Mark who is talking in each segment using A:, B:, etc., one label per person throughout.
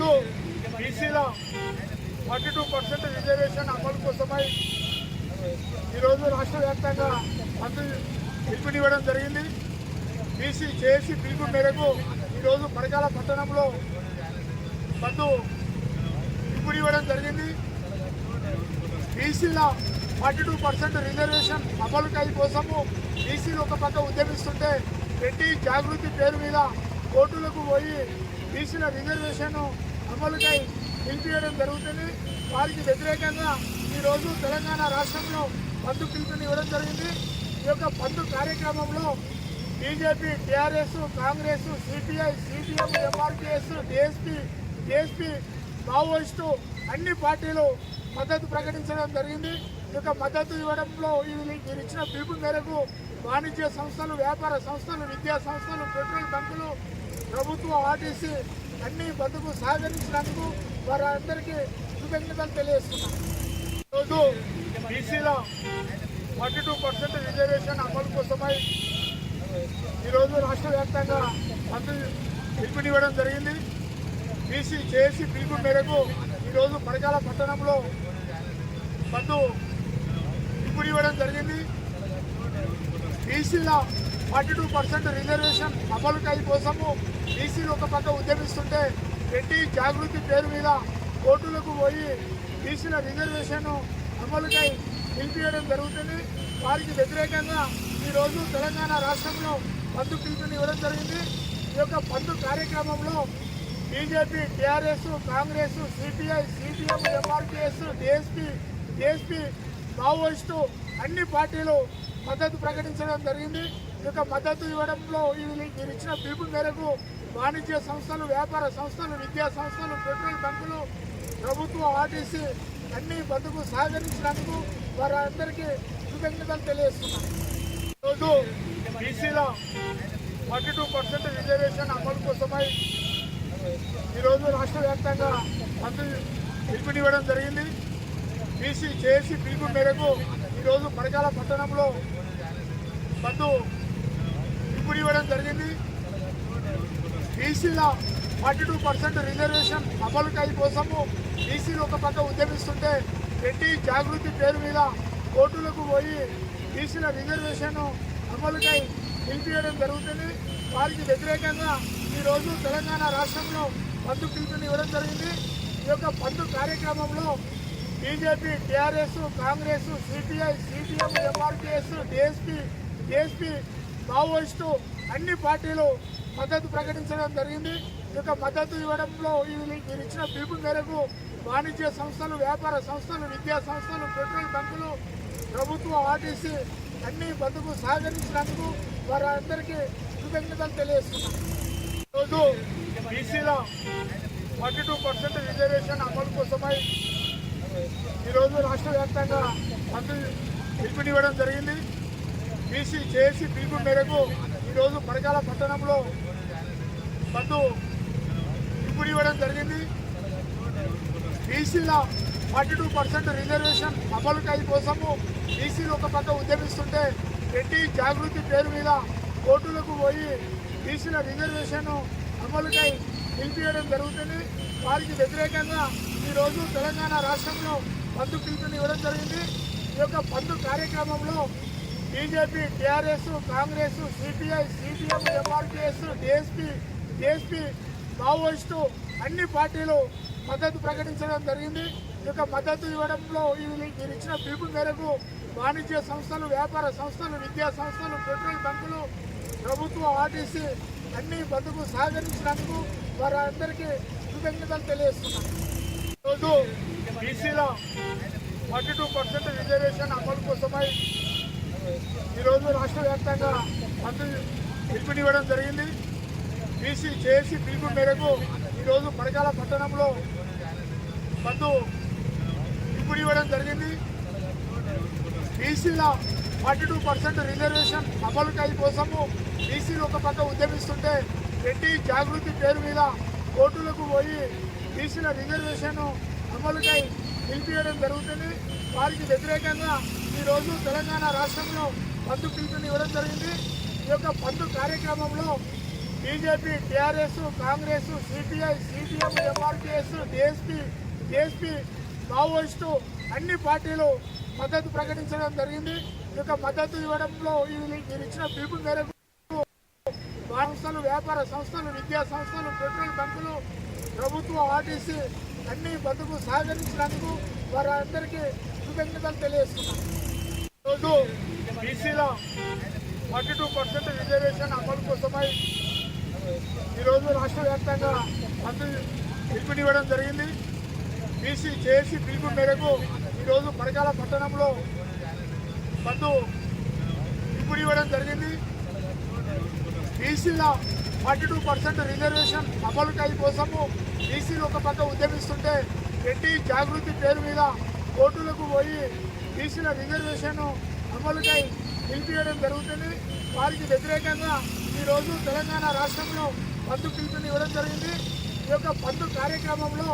A: రోజు బీసీలో forty two percent reservation అమలు కోసమై ఈరోజు రాష్ట్ర వ్యాప్తంగా మంత్రి పిలుపునివ్వడం జరిగింది. బీసీ చేసి పిలుపు మేరకు ఈరోజు పరకాల పట్టణంలో బంధు పిలుపునివ్వడం జరిగింది. బీసీల ఫార్టీ టూ పర్సెంట్ రిజర్వేషన్ అమలుకై కోసము బీసీలు ఒక పక్క ఉద్యమిస్తుంటే రెడ్డి జాగృతి పేరు మీద కోర్టులకు పోయి బీసీల రిజర్వేషన్ అమలుకై పిలిపియడం జరుగుతుంది. వారికి వ్యతిరేకంగా ఈరోజు తెలంగాణ రాష్ట్రంలో బంధు పిలుపునివ్వడం జరిగింది. ఈ యొక్క బంధు కార్యక్రమంలో BJP TRS Congress CPI CPM MRPS DSP DSP Maoist అన్ని పార్టీలు మద్దతు ప్రకటించడం జరిగింది. ఈ యొక్క మద్దతు ఇవ్వడంలో మీరు వీరు ఇచ్చిన పిలుపు మేరకు వాణిజ్య సంస్థలు వ్యాపార సంస్థలు విద్యా సంస్థలు పెట్రోల్ బంకులు ప్రభుత్వ ఆర్టీసీ అన్ని బంధుకు సహకరించినందుకు వారందరికీ కృతజ్ఞతలు తెలియజేస్తున్నాం. ఈరోజు బీసీలో ఫార్టీ టూ పర్సెంట్ రిజర్వేషన్ అమలు కోసమై ఈరోజు రాష్ట్ర వ్యాప్తంగా మంత్రి పిలుపునివ్వడం జరిగింది. బీసీ చేసి పిలుపు మేరకు ఈరోజు పడకాల పట్టణంలో బంధు పిలుపునివ్వడం జరిగింది. బీసీల ఫార్టీ టూ పర్సెంట్ రిజర్వేషన్ అమలుకై కోసము బీసీలు ఒక పక్క ఉద్యమిస్తుంటే రెడ్డి జాగృతి పేరు మీద కోర్టులకు పోయి బీసీల రిజర్వేషన్ అమలుకై పిలిపియడం జరుగుతుంది. వారికి వ్యతిరేకంగా ఈరోజు తెలంగాణ రాష్ట్రంలో పందు పిలుపుని ఇవ్వడం జరిగింది. ఈ యొక్క పందు కార్యక్రమంలో BJP TRS Congress CPI CPM MRPS DSP DSP Maoist అన్ని పార్టీలు మద్దతు ప్రకటించడం జరిగింది. ఇక మద్దతు ఇవ్వడంలో మీరు ఇచ్చిన పిలుపు మేరకు వాణిజ్య సంస్థలు వ్యాపార సంస్థలు విద్యా సంస్థలు పెట్రోల్ బంకులు ప్రభుత్వ ఆర్టీసీ అన్ని బంధుకు సహకరించినందుకు వారందరికీ కృతజ్ఞతలు తెలియజేస్తున్నాం ఈరోజు బీసీలో ఫార్టీ టూ పర్సెంట్ రిజర్వేషన్ అమలు కోసమై ఈరోజు రాష్ట్ర వ్యాప్తంగా మంత్రి పిలుపునివ్వడం జరిగింది. బీసీ చేసి పిలుపు మేరకు ఈరోజు పడకాల పట్టణంలో బంధు ఇవ్వడం జరిగింది. బీసీల ఫార్టీ టూ పర్సెంట్ రిజర్వేషన్ అమలుకై కోసము బీసీలు ఒక పక్క ఉద్యమిస్తుంటే రెడ్డి జాగృతి పేరు మీద కోర్టులకు పోయి బీసీల రిజర్వేషన్ అమలుకై పిలిపియడం జరుగుతుంది. వారికి వ్యతిరేకంగా ఈరోజు తెలంగాణ రాష్ట్రంలో బంధు పిలుపునివ్వడం జరిగింది. ఈ యొక్క బంధు కార్యక్రమంలో BJP TRS Congress CPI CPM MRTS DSP DSP Maoist అన్ని పార్టీలు మద్దతు ప్రకటించడం జరిగింది. ఇక మద్దతు ఇవ్వడంలో వీళ్ళు వీరు ఇచ్చిన పిలుపు మేరకు వాణిజ్య సంస్థలు వ్యాపార సంస్థలు విద్యా సంస్థలు పెట్రోల్ బంకులు ప్రభుత్వ ఆర్టీసీ అన్ని బంధుకు సహకరించినందుకు వారందరికీ కృతజ్ఞతలు తెలియజేస్తున్నాం. ఈరోజు బీసీలో ఫార్టీ టూ పర్సెంట్ రిజర్వేషన్ అమలు కోసమై ఈరోజు రాష్ట్ర వ్యాప్తంగా మంత్రి పిలుపునివ్వడం జరిగింది. బీసీ చేసి పిలుపు మేరకు ఈరోజు పడకాల పట్టణంలో బంధు పిలుపునివ్వడం జరిగింది. బీసీల ఫార్టీ టూ పర్సెంట్ రిజర్వేషన్ అమలుకై కోసము బీసీలు ఒక పక్క ఉద్యమిస్తుంటే రెడ్డి జాగృతి పేరు మీద కోర్టులకు పోయి బీసీల రిజర్వేషన్ అమలుకై నిలిపివేయడం జరుగుతుంది. వారికి వ్యతిరేకంగా ఈరోజు తెలంగాణ రాష్ట్రంలో బంధు పిలుపునివ్వడం జరిగింది. ఈ యొక్క బంధు కార్యక్రమంలో BJP TRS Congress CPI CPM MRTS DSP DSP Maoist అన్ని పార్టీలు మద్దతు ప్రకటించడం జరిగింది. ఈ యొక్క మద్దతు ఇవ్వడంలో వీళ్ళు వీరు ఇచ్చిన పిలుపు మేరకు వాణిజ్య సంస్థలు వ్యాపార సంస్థలు విద్యా సంస్థలు పెట్రోల్ బంకులు ప్రభుత్వ ఆర్టీసీ అన్ని బంధుకు సహకరించినందుకు వారందరికీ కృతజ్ఞతలు తెలియజేస్తున్నాను. ఈరోజు బీసీలో ఫార్టీ టూ పర్సెంట్ రిజర్వేషన్ అమలు కోసమై ఈరోజు రాష్ట్ర వ్యాప్తంగా మంత్రి పిలుపునివ్వడం జరిగింది. బీసీ చేసి పిలుపు మేరకు ఈరోజు పడకాల పట్టణంలో మందు పిలుపునివ్వడం జరిగింది. బీసీల ఫార్టీ టూ పర్సెంట్ రిజర్వేషన్ అమలుకై కోసము బీసీలు ఒక పక్క ఉద్యమిస్తుంటే రెడ్డి జాగృతి పేరు మీద కోర్టులకు పోయి బీసీల రిజర్వేషన్ అమలుకై పిలిపియడం జరుగుతుంది. వారికి వ్యతిరేకంగా ఈరోజు తెలంగాణ రాష్ట్రంలో పందు పిలుపుని ఇవ్వడం జరిగింది. ఈ యొక్క పందు కార్యక్రమంలో BJP TRS Congress CPI CPM MRTS DSP DSP Maoist అన్ని పార్టీలు మద్దతు ప్రకటించడం జరిగింది. ఈ యొక్క మద్దతు ఇవ్వడంలో మీరు వీరు ఇచ్చిన పిలుపు మేరకు సంస్థలు వ్యాపార సంస్థలు విద్యా సంస్థలు పెట్రోల్ బంకులు ప్రభుత్వ ఆర్టీసీ అన్ని బంధుకు సహకరించినందుకు వారందరికీ కృతజ్ఞతలు తెలియజేస్తున్నాను. ఈరోజు బీసీలో ఫార్టీ టూ పర్సెంట్ రిజర్వేషన్ అమలు కోసమై ఈరోజు రాష్ట్ర వ్యాప్తంగా మంత్రి పిలుపునివ్వడం జరిగింది. బీసీ చేసి పిలుపు మేరకు ఈరోజు పరకాల పట్టణంలో బంధు పిలుపునివ్వడం జరిగింది. బీసీల ఫార్టీ టూ పర్సెంట్ రిజర్వేషన్ అమలుకై కోసము బీసీలు ఒక పక్క ఉద్యమిస్తుంటే ఎట్టి జాగృతి పేరు మీద కోర్టులకు పోయి బీసీల రిజర్వేషన్ అమలుకై నిలిపియడం జరుగుతుంది. వారికి వ్యతిరేకంగా ఈరోజు తెలంగాణ రాష్ట్రంలో పంతు పిలుపుని ఇవ్వడం జరిగింది. ఈ యొక్క పంతు కార్యక్రమంలో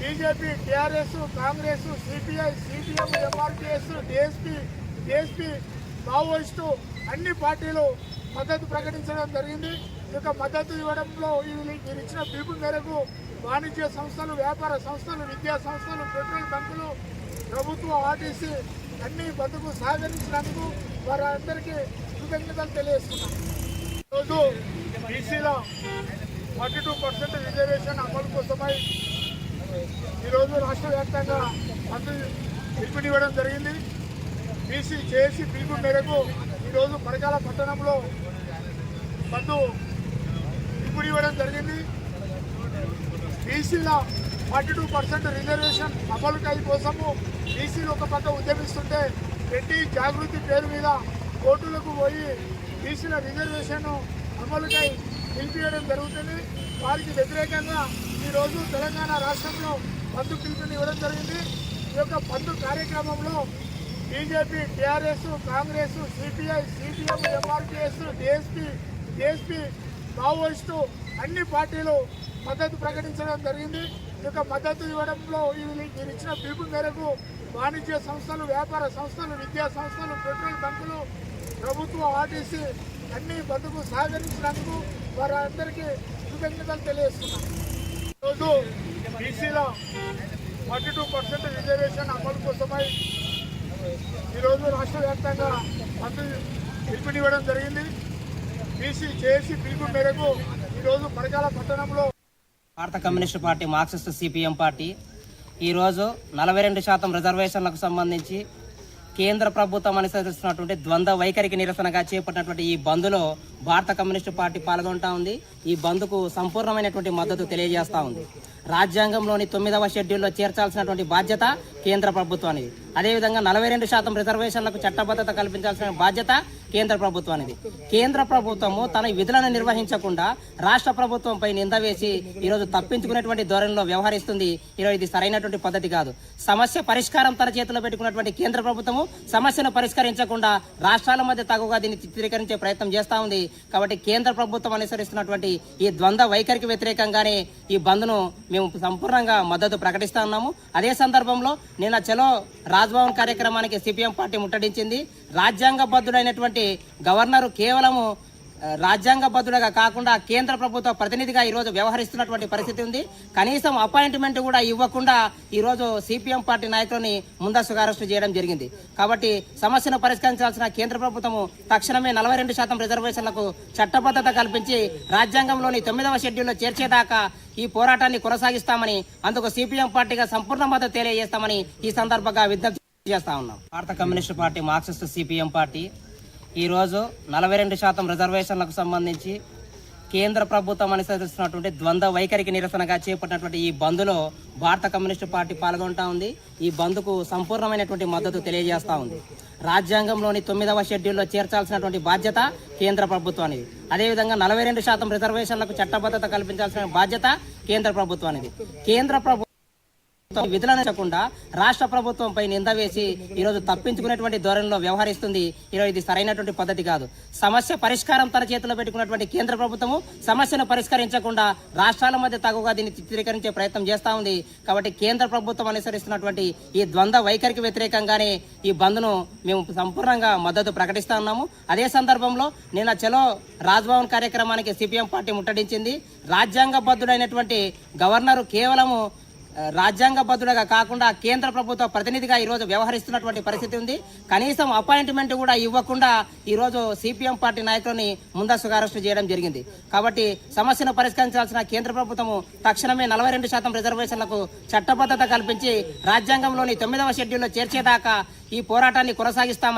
A: BJP TRS Congress CPI CPM MRTS DSP DSP Maoist అన్ని పార్టీలు మద్దతు ప్రకటించడం జరిగింది. ఈ మద్దతు ఇవ్వడంలో వీళ్ళు వీరు ఇచ్చిన పిలుపు మేరకు వాణిజ్య సంస్థలు వ్యాపార సంస్థలు విద్యా సంస్థలు పెట్రోల్ బంకులు ప్రభుత్వ ఆర్టీసీ అన్ని బంధుకు సహకరించినందుకు వారందరికీ కృతజ్ఞతలు తెలియజేస్తున్నాను ఈరోజు బీసీలో ఫార్టీ టూ పర్సెంట్ రిజర్వేషన్ అమలు కోసమై ఈరోజు రాష్ట్ర వ్యాప్తంగా మంత్రి పిలుపునివ్వడం జరిగింది. బీసీ చేసి పిలుపు మేరకు ఈరోజు పరకాల పట్టణంలో బంధు ఇవ్వడం జరిగింది. బీసీల ఫార్టీ టూ పర్సెంట్ రిజర్వేషన్ అమలుకై కోసము బీసీలు ఒక పక్క ఉద్యమిస్తుంటే రెడ్డి జాగృతి పేరు మీద కోర్టులకు పోయి బీసీల రిజర్వేషన్ అమలుకై పిలిపియడం జరుగుతుంది. వారికి వ్యతిరేకంగా ఈరోజు తెలంగాణ రాష్ట్రంలో బంధు పిలుపుని ఇవ్వడం జరిగింది. ఈ యొక్క బంధు కార్యక్రమంలో BJP TRS Congress CPI CPM MRPS DSP DSP Maoist అన్ని పార్టీలు మద్దతు ప్రకటించడం జరిగింది. ఇక మద్దతు ఇవ్వడంలో వీళ్ళు వీరు ఇచ్చిన పిలుపు మేరకు వాణిజ్య సంస్థలు వ్యాపార సంస్థలు విద్యా సంస్థలు పెట్రోల్ బంకులు ప్రభుత్వ ఆర్టీసీ అన్ని బంధుకు సహకరించినందుకు వారందరికీ కృతజ్ఞతలు తెలియజేస్తున్నాను ఈరోజు బీసీలో ఫార్టీ టూ పర్సెంట్ రిజర్వేషన్ అమలు కోసమై ఈరోజు రాష్ట్ర వ్యాప్తంగా మంత్రి పిలుపునివ్వడం జరిగింది. బీసీ చేసి పిలుపు మేరకు ఈరోజు పడకాల పట్టణంలో
B: భారత communist party Marxist CPM party ఈరోజు నలభై రెండు శాతం రిజర్వేషన్లకు సంబంధించి కేంద్ర ప్రభుత్వం అనుసరిస్తున్నటువంటి ద్వంద్వ వైఖరికి నిరసనగా చేపట్టినటువంటి ఈ బంద్లో భారత కమ్యూనిస్టు పార్టీ పాల్గొంటా ఉంది. ఈ బంద్కు సంపూర్ణమైనటువంటి మద్దతు తెలియజేస్తూ ఉంది. రాజ్యాంగంలోని తొమ్మిదవ షెడ్యూల్లో చేర్చాల్సినటువంటి బాధ్యత కేంద్ర ప్రభుత్వానికి అదేవిధంగా నలభై రెండు శాతం రిజర్వేషన్లకు చట్టబద్ధత కల్పించాల్సిన బాధ్యత కేంద్ర ప్రభుత్వానికి కేంద్ర ప్రభుత్వము తన విధులను నిర్వహించకుండా రాష్ట్ర ప్రభుత్వంపై నింద వేసి ఈరోజు తప్పించుకునేటువంటి ధోరణిలో వ్యవహరిస్తుంది. ఈరోజు ఇది సరైనటువంటి పద్ధతి కాదు. సమస్య పరిష్కారం తన చేతిలో పెట్టుకున్నటువంటి కేంద్ర ప్రభుత్వము సమస్యను పరిష్కరించకుండా రాష్ట్రాల మధ్య తగుగా దీన్ని చిత్రీకరించే ప్రయత్నం చేస్తూ ఉంది. కాబట్టి కేంద్ర ప్రభుత్వం అనుసరిస్తున్నటువంటి ఈ ద్వంద్వ వైఖరికి వ్యతిరేకంగానే ఈ బంద్ను మేము సంపూర్ణంగా మద్దతు ప్రకటిస్తా ఉన్నాము. అదే సందర్భంలో నిన్న చలో రాజ్భవన్ కార్యక్రమానికి సిపిఎం పార్టీ ముట్టడించింది. రాజ్యాంగబద్ధుడైనటువంటి గవర్నరు కేవలము రాజ్యాంగబద్ధుడుగా కాకుండా కేంద్ర ప్రభుత్వ ప్రతినిధిగా ఈరోజు వ్యవహరిస్తున్నటువంటి పరిస్థితి ఉంది. కనీసం అపాయింట్మెంట్ కూడా ఇవ్వకుండా ఈరోజు సిపిఎం పార్టీ నాయకులని ముందస్తుగా అరెస్టు చేయడం జరిగింది. కాబట్టి సమస్యను పరిష్కరించాల్సిన కేంద్ర ప్రభుత్వము తక్షణమే నలభై రెండు శాతం రిజర్వేషన్లకు చట్టబద్ధత కల్పించి రాజ్యాంగంలోని తొమ్మిదవ షెడ్యూల్లో చేర్చేదాకా ఈ పోరాటాన్ని కొనసాగిస్తామని అందుకు సిపిఎం పార్టీగా సంపూర్ణ మద్దతు తెలియజేస్తామని ఈ సందర్భంగా విజ్ఞప్తి చేస్తా ఉన్నాం. భారత communist party Marxist CPM party ఈరోజు నలభై రెండు శాతం రిజర్వేషన్లకు సంబంధించి కేంద్ర ప్రభుత్వం అనుసరిస్తున్నటువంటి ద్వంద్వ వైఖరికి నిరసనగా చేపట్టినటువంటి ఈ బంద్లో భారత కమ్యూనిస్టు పార్టీ పాల్గొంటా ఉంది. ఈ బంద్కు సంపూర్ణమైనటువంటి మద్దతు తెలియజేస్తూ ఉంది. రాజ్యాంగంలోని తొమ్మిదవ షెడ్యూల్లో చేర్చాల్సినటువంటి బాధ్యత కేంద్ర ప్రభుత్వానికి అదేవిధంగా నలభై రెండు శాతం రిజర్వేషన్లకు చట్టబద్ధత కల్పించాల్సిన బాధ్యత కేంద్ర ప్రభుత్వానికి కేంద్ర ప్రభు విధులను చేయకుండా రాష్ట్ర ప్రభుత్వంపై నింద వేసి ఈరోజు తప్పించుకునేటువంటి ధోరణిలో వ్యవహరిస్తుంది. ఈరోజు ఇది సరైనటువంటి పద్ధతి కాదు. సమస్య పరిష్కారం తన చేతిలో పెట్టుకున్నటువంటి కేంద్ర ప్రభుత్వము సమస్యను పరిష్కరించకుండా రాష్ట్రాల మధ్య తగుగా దీన్ని చిత్రీకరించే ప్రయత్నం చేస్తా ఉంది. కాబట్టి కేంద్ర ప్రభుత్వం అనుసరిస్తున్నటువంటి ఈ ద్వంద్వ వైఖరికి వ్యతిరేకంగానే ఈ బంద్ను మేము సంపూర్ణంగా మద్దతు ప్రకటిస్తా ఉన్నాము. అదే సందర్భంలో నిన్న చలో రాజ్భవన్ కార్యక్రమానికి సిపిఎం పార్టీ ముట్టడించింది. రాజ్యాంగబద్ధుడైనటువంటి గవర్నరు కేవలము రాజ్యాంగబద్ధుడుగా కాకుండా కేంద్ర ప్రభుత్వ ప్రతినిధిగా ఈరోజు వ్యవహరిస్తున్నటువంటి పరిస్థితి ఉంది. కనీసం అపాయింట్మెంట్ కూడా ఇవ్వకుండా ఈరోజు సిపిఎం పార్టీ నాయకులని ముందస్తుగా అరెస్టు చేయడం జరిగింది. కాబట్టి సమస్యను పరిష్కరించాల్సిన కేంద్ర ప్రభుత్వము తక్షణమే నలభై రెండు శాతం రిజర్వేషన్లకు చట్టబద్ధత కల్పించి రాజ్యాంగంలోని తొమ్మిదవ షెడ్యూల్లో చేర్చేదాకా ఈ పోరాటాన్ని కొనసాగిస్తామని